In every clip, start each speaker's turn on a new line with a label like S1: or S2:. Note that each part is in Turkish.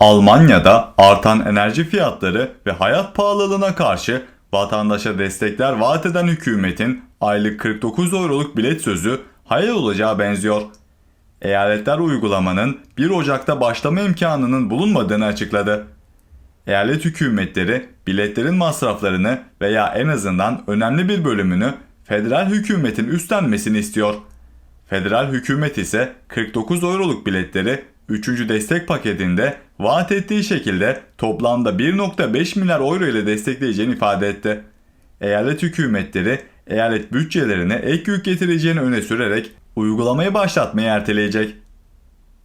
S1: Almanya'da artan enerji fiyatları ve hayat pahalılığına karşı vatandaşa destekler vaat eden hükümetin aylık 49 euroluk bilet sözü hayal olacağı benziyor. Eyaletler uygulamanın 1 Ocak'ta başlama imkanının bulunmadığını açıkladı. Eyalet hükümetleri biletlerin masraflarını veya en azından önemli bir bölümünü federal hükümetin üstlenmesini istiyor. Federal hükümet ise 49 euroluk biletleri 3. destek paketinde vaat ettiği şekilde toplamda 1.5 milyar euro ile destekleyeceğini ifade etti. Eyalet hükümetleri eyalet bütçelerine ek yük getireceğini öne sürerek uygulamayı başlatmayı erteleyecek.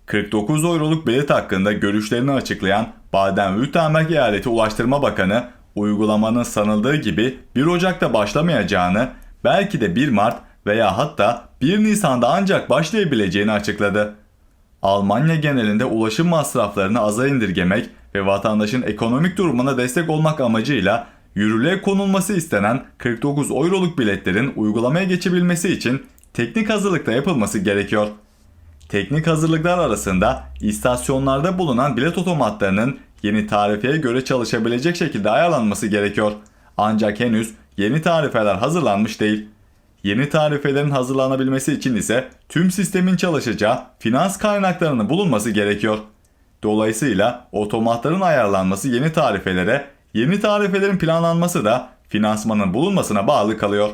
S1: 49 euroluk bilet hakkında görüşlerini açıklayan Baden-Württemberg Eyaleti Ulaştırma Bakanı, uygulamanın sanıldığı gibi 1 Ocak'ta başlamayacağını, belki de 1 Mart veya hatta 1 Nisan'da ancak başlayabileceğini açıkladı. Almanya genelinde ulaşım masraflarını aza indirgemek ve vatandaşın ekonomik durumuna destek olmak amacıyla yürürlüğe konulması istenen 49 euroluk biletlerin uygulamaya geçebilmesi için teknik hazırlıkta yapılması gerekiyor. Teknik hazırlıklar arasında istasyonlarda bulunan bilet otomatlarının yeni tarifeye göre çalışabilecek şekilde ayarlanması gerekiyor. Ancak henüz yeni tarifeler hazırlanmış değil. Yeni tarifelerin hazırlanabilmesi için ise tüm sistemin çalışacağı finans kaynaklarının bulunması gerekiyor. Dolayısıyla otomatların ayarlanması yeni tarifelere, yeni tarifelerin planlanması da finansmanın bulunmasına bağlı kalıyor.